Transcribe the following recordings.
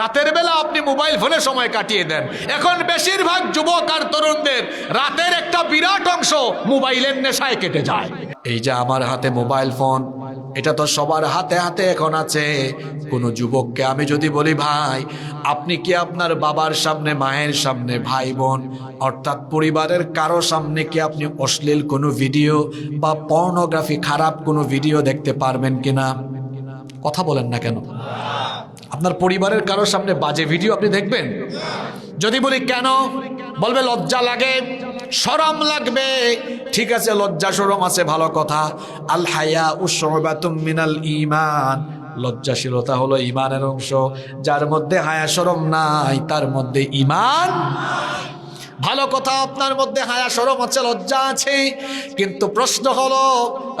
রাতের বেলা আপনি মোবাইল ফোনে সময় কাটিয়ে দেন। এখন বেশিরভাগ যুবক আর তরুণদের রাতের একটা বিরাট অংশ মোবাইলের নেশায় কেটে যায়। এই যে আমার হাতে মোবাইল ফোন, এটা তো সবার হাতে হাতে এখন আছে। কোনো যুবককে আমি যদি বলি, ভাই, আপনি কি আপনার বাবার সামনে, মায়ের সামনে ভাই, বোন, অর্থাৎ পরিবারের কারও সামনে কি আপনি অশ্লীল কোনো ভিডিও বা পর্নোগ্রাফি খারাপ কোনো ভিডিও দেখতে পারবেন কিনা? কথা বলেন না কেন? আপনার পরিবারের কারোর সামনে বাজে ভিডিও আপনি দেখবেন? যদি বলি, কেন? বলবে, লজ্জা লাগে, সরম লাগবে। ঠিক আছে, লজ্জা, সরম আছে, ভালো কথা। আল হায়া উসমাতুম মিনাল ইমান লজ্জাশীলতা হলো ইমানের অংশ। যার মধ্যে হায়া সরম নাই, তার মধ্যে ইমান ভালো কথা আপনার মধ্যে হায়া সরম হচ্ছে লজ্জা আছে। কিন্তু প্রশ্ন হলো,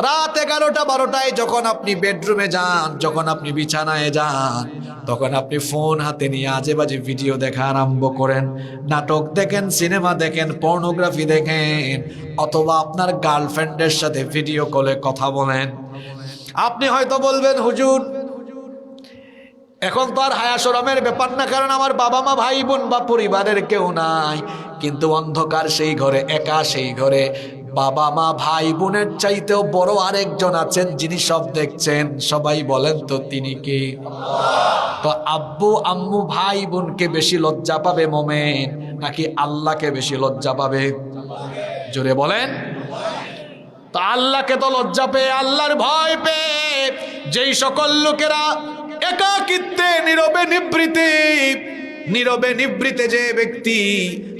রাত এগারোটা বারোটায় যখন আপনি বেডরুমে যান, যখন আপনি বিছানায় যান, তখন আপনি ফোন হাতে নিয়ে আজে বাজে ভিডিও দেখা আরম্ভ করেন, নাটক দেখেন, সিনেমা দেখেন, পর্নোগ্রাফি দেখেন, অথবা আপনার গার্লফ্রেন্ডের সাথে ভিডিও কলে কথা বলেন। আপনি হয়তো বলবেন, হুজুর, এখন তো আর হায়া সরমের ব্যাপার না, কারণ আমার বাবা মা ভাই বোন বা পরিবারের কেউ নাই। কিন্তু অন্ধকার সেই ঘরে, একা সেই ঘরে। বাবা, মা, ভাই, বোনের চাইতেও বড় আরেকজন আছেন যিনি সব দেখছেন। সবাই বলেন তো তিনি কি? তো আব্বু, আম্মু, ভাই, বোনকে বেশি লজ্জা পাবে মোমেন নাকি আল্লাহকে বেশি লজ্জা পাবে? জোরে বলেন। তো আল্লাহকে তো লজ্জা পেয়ে, আল্লাহর ভয় পেয়ে, যেই সকল লোকেরা একাকিত্বে, নীরবে নিবৃতে নীরবে নিবৃতে যে ব্যক্তি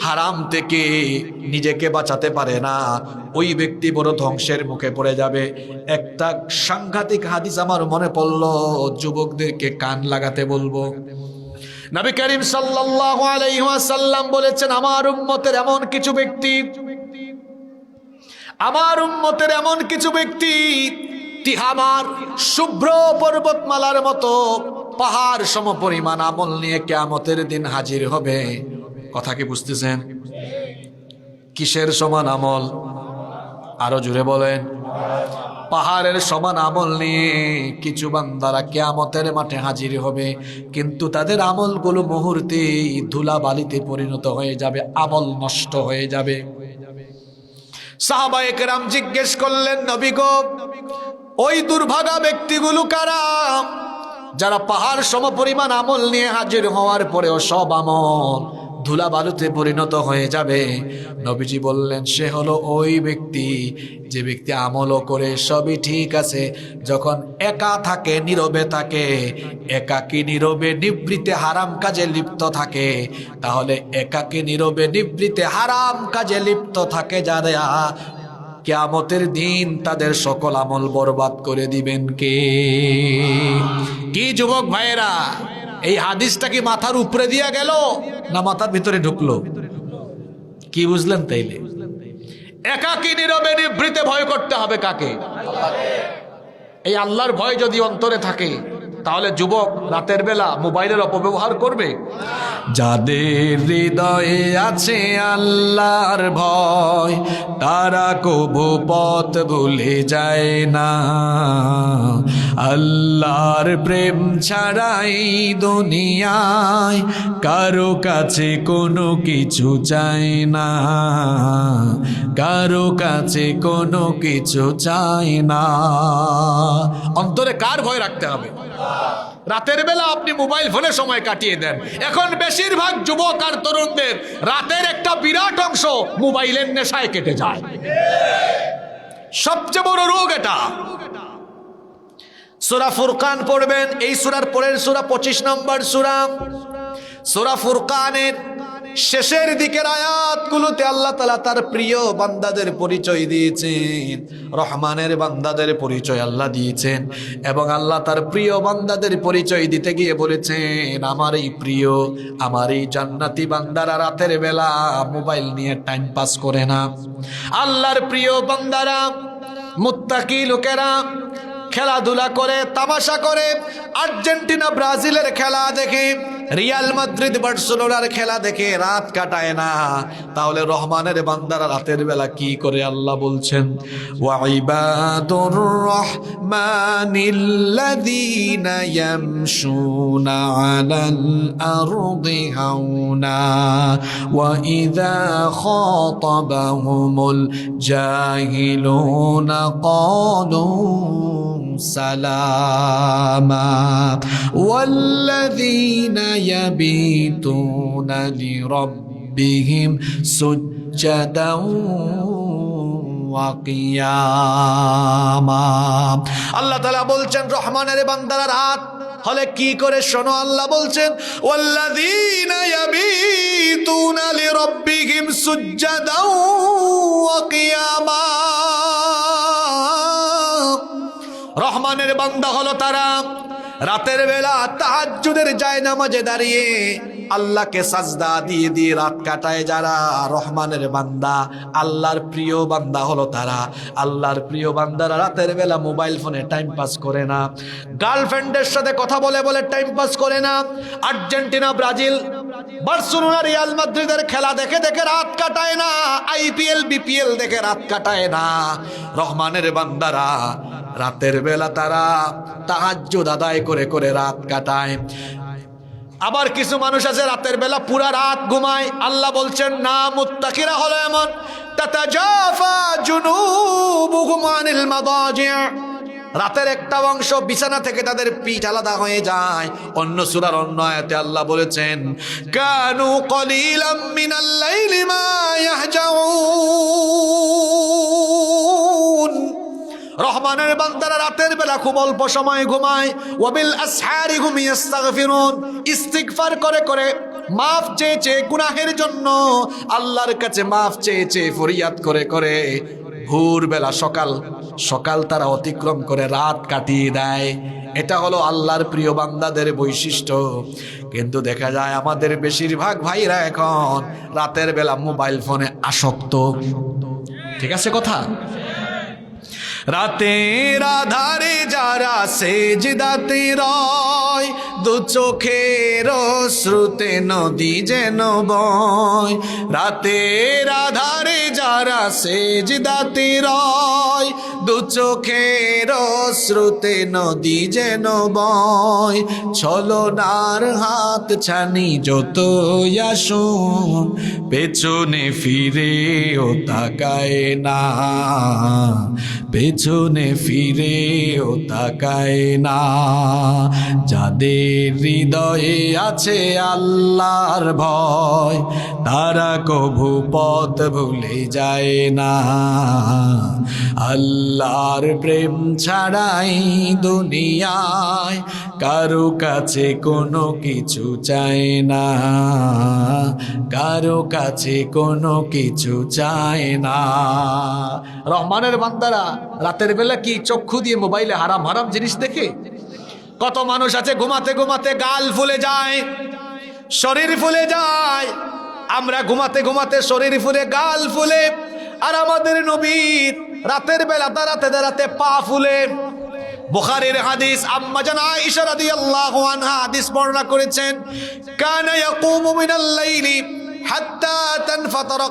হারাম থেকে নিজেকে বাঁচাতে পারে না, ওই ব্যক্তি বড় ধ্বংসের মুখে পড়ে যাবে। একটা সাংঘাতিক হাদিস আমার মনে পড়ল, যুবকদেরকে কান লাগাতে বলব। নবী করিম ওয়াসাল্লাম বলেছেন, আমার উম্মতের এমন কিছু ব্যক্তি, আমার উম্মতের এমন কিছু ব্যক্তি, তিহামার শুভ্র পর্বতমালার মতো পাহাড় সম পরিমাণ আমল নিয়ে কেয়ামতের দিন হাজির হবে। কথা কি বুঝতেছেন? কিসের সমান আমল? আরও জুড়ে বলেন। পাহাড়ের সমান আমল নিয়ে কিছু বান্দারা কেয়ামতের মাঠে হাজির হবে, কিন্তু তাদের আমলগুলো মুহূর্তে ধুলা বালিতে পরিণত হয়ে যাবে, আমল নষ্ট হয়ে যাবে। সাহাবায়ে কেরাম জিজ্ঞেস করলেন, নবী ওই দুর্ভাগা ব্যক্তিগুলো কারা? যারা পাহাড় সম পরিমাণ আমল নিয়ে হাজির হওয়ার পরেও সব আমল ধুলা বালুতে পরিণত হয়ে যাবে। নবীজি বললেন, সে হলো ওই ব্যক্তি, যে ব্যক্তি আমলও করে সবই ঠিক আছে, যখন একা থাকে, নীরবে থাকে, একাকী নীরবে নিবৃতে হারাম কাজে লিপ্ত থাকে, তাহলে একাকী নীরবে নিবৃতে হারাম কাজে লিপ্ত থাকে যারা কেয়ামতের দিন তাদের সকল আমল বরবাদ করে দিবেন কে? কি যুবক ভাইয়েরা, এই হাদিসটা কি মাথার উপরে দিয়া গেল না মাথার ভিতরে ঢুকলো? কি বুঝলেন তাইলে? একাকি নীরবে নিবৃতে ভয় করতে হবে কাকে? এই আল্লাহর ভয় যদি অন্তরে থাকে তাহলে যুবক, রাতের বেলা মোবাইলের অপব্যবহার করবে? যাদের হৃদয়ে আছে আল্লাহর ভয়, তারা কবু পথ ভুলে যায় না। আল্লাহর প্রেম ছাড়াই দুনিয়ায় কারও কাছে কোনো কিছু চায় না। কারও কাছে কোনো কিছু চায় না। অন্তরে কার ভয় রাখতে হবে? রাতের বেলা আপনি মোবাইল ফোনে সময় কাটিয়ে দেন। এখন বেশিরভাগ যুবক আর তরুণদের রাতের একটা বিরাট অংশ মোবাইলের নেশায় কেটে যায়। সবচেয়ে বড় রোগ এটা। সুরা ফুরকান পড়বেন, এই সুরার পরের সুরা পঁচিশ নম্বর সুরা। সুরা ফুরকানের শেষের দিকের আয়াতগুলোতে আল্লাহ তালা তার প্রিয় বান্দাদের পরিচয় দিয়েছেন, রহমানের বান্দাদের পরিচয় আল্লাহ দিয়েছেন এবং আল্লাহ তার প্রিয় বান্দাদের পরিচয় দিতে গিয়ে বলেছেন, আমার এই প্রিয়, আমার এই জান্নাতি বান্দারা রাতের বেলা মোবাইল নিয়ে টাইম পাস করে না। আল্লাহর প্রিয় বান্দারা, মুত্তাকি লোকেরা খেলাধুলা করে, তামাশা করে, আর্জেন্টিনা ব্রাজিলের খেলা দেখে রিয়াল মাদ্রিদ, বার্সেলোনার খেলা দেখে রাত কাটায় না। তাহলে রহমানের বান্দারা রাতের বেলা কি করে আল্লাহ বলছেন? ওয়াইবাদুর রহমানিল্লাযীনা ইয়ামশুনা আলাল আরদি হাওনা। ওয়া ইযা খাতাবাহুমুল জাহিলুনা, ক্বালু سلاما والذين يبيتون لربهم سجدا وقياما আল্লাহ তাআলা বলছেন রহমানের বান্দারা রাত হলে কি করে শোনো আল্লাহ বলছেন ওয়াল্লাযীনা ইয়াবিতুনা লিরাব্বিহিম সুজ্জাদাও ওয়া কিয়ামা রহমানের বান্দা হলো তারা। রাতের বেলা তাহাজ্জুদের যায় নামাজে দাঁড়িয়ে আল্লাহকে সাজদা দিয়ে দিয়ে রাত কাটায় যারা রহমানের বান্দা, আল্লাহর প্রিয় বান্দা হলো তারা। আল্লাহর প্রিয় বান্দারা রাতের বেলা মোবাইল ফোনে টাইম পাস করে না। গার্লফ্রেন্ডের সাথে কথা বলে বলে টাইম পাস করে না। আর্জেন্টিনা, ব্রাজিল, বার্সেলোনা, রিয়াল মাদ্রিদের খেলা দেখে দেখে রাত কাটায় না। আইপিএল, বিপিএল দেখে রাত কাটায় না। রহমানের বান্দারা রাতের বেলা তারা তাহাজ্জুদ আদায় করে করে রাত কাটায়। আবার কিছু মানুষ আছে, রাতের বেলা পুরা রাত ঘুমায়। আল্লাহ বলছেন, না, মুত্তাকিরা হলো এমন। রাতের একটা অংশ বিছানা থেকে তাদের পিঠ আলাদা হয়ে যায়। অন্য সূরার অন্য আয়াতে আল্লাহ বলেছেন, কানু কলিলাম মিনাল লাইলি মা ইয়াহজাউন। রহমানের বান্দারা রাতের বেলা খুব অল্প সময় ঘুমায়। ওয়াবিল আসহারি ঘুমিয়ে ইস্তাগফিরুন ইস্তিগফার করে করে মাফ চেয়ে চেয়ে গুনাহের জন্য আল্লাহর কাছে মাফ চেয়ে চেয়ে ফরিয়াদ করে করে ভোরবেলা সকাল সকাল তারা অতিক্রম করে রাত কাটিয়ে দেয়। এটা হলো আল্লাহর প্রিয় বান্দাদের বৈশিষ্ট্য। কিন্তু দেখা যায় আমাদের বেশিরভাগ ভাইরা এখন রাতের বেলা মোবাইল ফোনে আসক্ত। ঠিক আছে কথা? রাতের রাধারে যারা সেজদাতে রয়, দু চোখের শ্রুতে নদী যেন বয়। রাতে রাধারে যারা সেজদাতে রয় দু চোখের শ্রুতে নদী যেন বয়। ছলনার হাত ছানি যত আসুন, পেছনে ফিরে ও তাকায় না। পেছনে ফিরে ও তাকায় না। যাদের হৃদয়ে আছে আল্লাহর ভয় তারা কভু পথ ভুলে যায় না। আল্লাহর প্রেম ছাড়াই দুনিয়ায় কারও কাছে কোনো কিছু চায় না। কারও কাছে কোনো কিছু চায় না। রহমানের বান্দারা, রাতের বেলা কি চক্ষু দিয়ে মোবাইলে হারাম হারাম জিনিস দেখে? কত মানুষ আছে, ঘুমাতে ঘুমাতে গাল ফুলে যায়, শরীর ফুলে যায় আমরা ঘুমাতে ঘুমাতে শরীর ফুলে, গাল ফুলে, আর আমাদের নবীর রাতের বেলা দাঁড়াতে দাঁড়াতে পা ফুলে। বুখারীর হাদিস, আম্মা জান আয়েশা রাদিয়াল্লাহু আনহা হাদিস বর্ণনা করেছেন, কানা ইয়াকুমু মিনাল লাইলি হাত্তা তানফাতার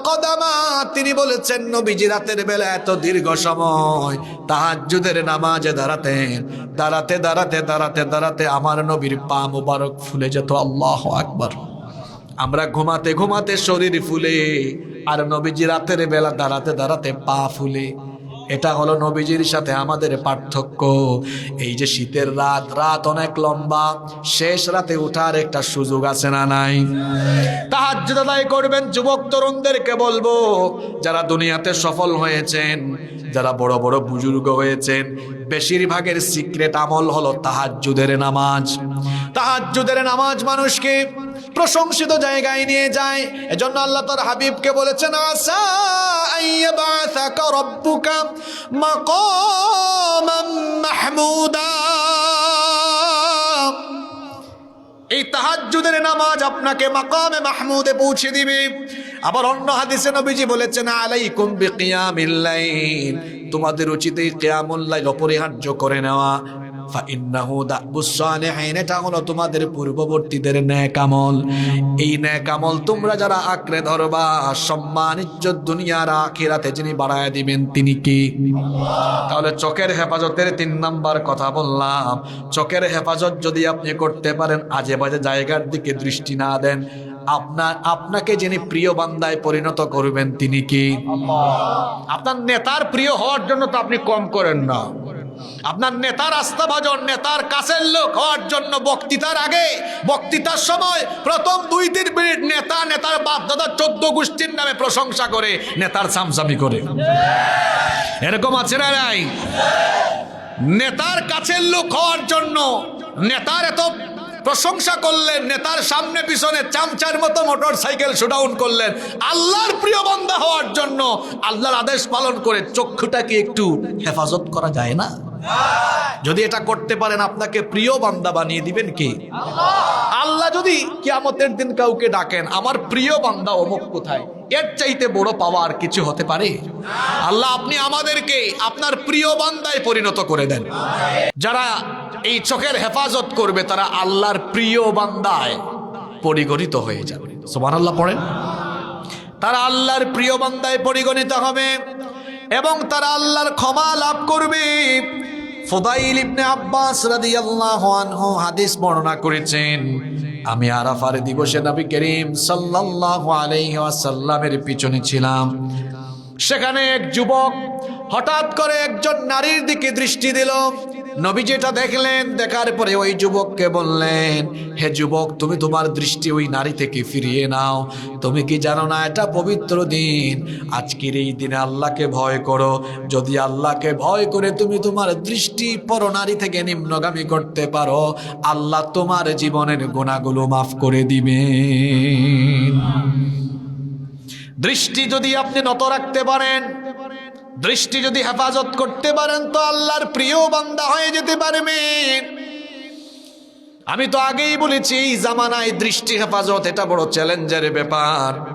তিনি বলেছেন, নবীজি রাতের বেলা এত দীর্ঘ সময় তাহাজ্জুদের নামাজে দাঁড়াতেন। দাঁড়াতে দাঁড়াতে দাঁড়াতে দাঁড়াতে আমার নবীর পা মুবারক ফুলে যেত, আল্লাহু আকবার। আমরা ঘুমাতে ঘুমাতে শরীর ফুলে, আর নবীজি রাতের বেলা দাঁড়াতে দাঁড়াতে পা ফুলে। এটা হলো নবীজির সাথে আমাদের পার্থক্য। এই যে শীতের রাত রাত অনেক লম্বা, শেষ রাতে উঠার একটা সুযোগ আছে না নাই? তাহাজ্জুদ আদায় করবেন যুবক তরুণদেরকে বলব, যারা দুনিয়াতে সফল হয়েছেন, যারা বড় বড় বুজুর্গ হয়েছেন, বেশিরভাগের সিক্রেট আমল হলো তাহাজ্জুদের নামাজ। তাহাজ্জুদের নামাজ মানুষকে প্রশংসিত জায়গায় নিয়ে যায়। এজন্য আল্লাহ তার হাবিবকে বলেছেন আসা মাহমুদা। এই তাহাজ্জুদের নামাজ আপনাকে মাকামে মাহমুদে পৌঁছে দিবে। আবার অন্য হাদিসে নবীজি বলেছেন, আলাইকুম বিকিয়ামিল লাইল। তোমাদের উচিত এই কিয়ামুল লাইল অপরিহার্য করে নেওয়া। তিনি কি? চোখের হেফাজতের তিন নাম্বার কথা বললাম। চোখের হেফাজত যদি আপনি করতে পারেন, আজে বাজে জায়গার দিকে দৃষ্টি না দেন। আপনার আপনাকে যিনি প্রিয় বান্দায় পরিণত করবেন তিনি কি? আপনার নেতার প্রিয় হওয়ার জন্য তো আপনি কম করেন না। আপনার নেতার আস্থাভাজন, নেতার কাছের লোক হওয়ার জন্য বক্তৃতার আগে, বক্তৃতার সময় প্রথম দুই তিন মিনিট নেতা, নেতার বাপ দাদা চোদ্দ গোষ্ঠীর নামে প্রশংসা করে, নেতার সামসামি করে। এরকম আছে না নাই? নেতার কাছের লোক হওয়ার জন্য নেতার এত প্রশংসা করলেন, নেতার সামনে পিছনে চামচার মতো মোটর সাইকেল শুডাউন করলেন। আল্লাহর প্রিয় বান্দা হওয়ার জন্য আল্লাহর আদেশ পালন করে চক্ষুটাকে একটু হেফাজত করা যায় না? যদি এটা করতে পারেন, আপনাকে প্রিয় বান্দা বানিয়ে দিবেন কি? আল্লাহ যদি কিয়ামতের দিন কাউকে ডাকেন, আমার প্রিয় বান্দা অমুক কোথায়? এর চাইতে বড় পাওয়া আর কিছু হতে পারে? আল্লাহ আপনি আমাদেরকে আপনার প্রিয় বান্দায় পরিণত করে দেন। যারা এই চোখের হেফাজত করবে, তারা আল্লাহর প্রিয় বান্দায় পরিগণিত হয়ে যাবে। সোমান আল্লাহ পড়েন। তারা আল্লাহর প্রিয় বান্দায় পরিগণিত হবে এবং তারা আল্লাহর ক্ষমা লাভ করবে। ফুদাইল ইবনে আব্বাস রাদিয়াল্লাহু আনহু হাদিস বর্ণনা করেছেন, আমি আরাফার দিবসে নবী করিম সাল্লাল্লাহু আলাইহি ওয়াসাল্লামের পিছনে ছিলাম। সেখানে এক যুবক হঠাৎ করে একজন নারীর দিকে দৃষ্টি দিল। নবী যেটা দেখলেন, দেখার পরে ওই যুবককে বললেন, হে যুবক, তুমি তোমার দৃষ্টি ওই নারী থেকে ফিরিয়ে নাও। তুমি কি জানো না, এটা পবিত্র দিন। আজকের এই দিনে আল্লাহকে ভয় করো। যদি আল্লাহকে ভয় করে তুমি তোমার দৃষ্টি পর নারী থেকে নিম্নগামী করতে পারো, আল্লাহ তোমার জীবনের গুণাগুলো মাফ করে দিবে দৃষ্টি যদি আপনি নত রাখতে পারেন দৃষ্টি যদি হেফাজত করতে পারেন তো আল্লাহর প্রিয় বান্দা হয়ে যেতে পারবেন আমি তো আগেই বলেছি এই জামানায় দৃষ্টি হেফাজত, এটা বড় চ্যালেঞ্জের ব্যাপার।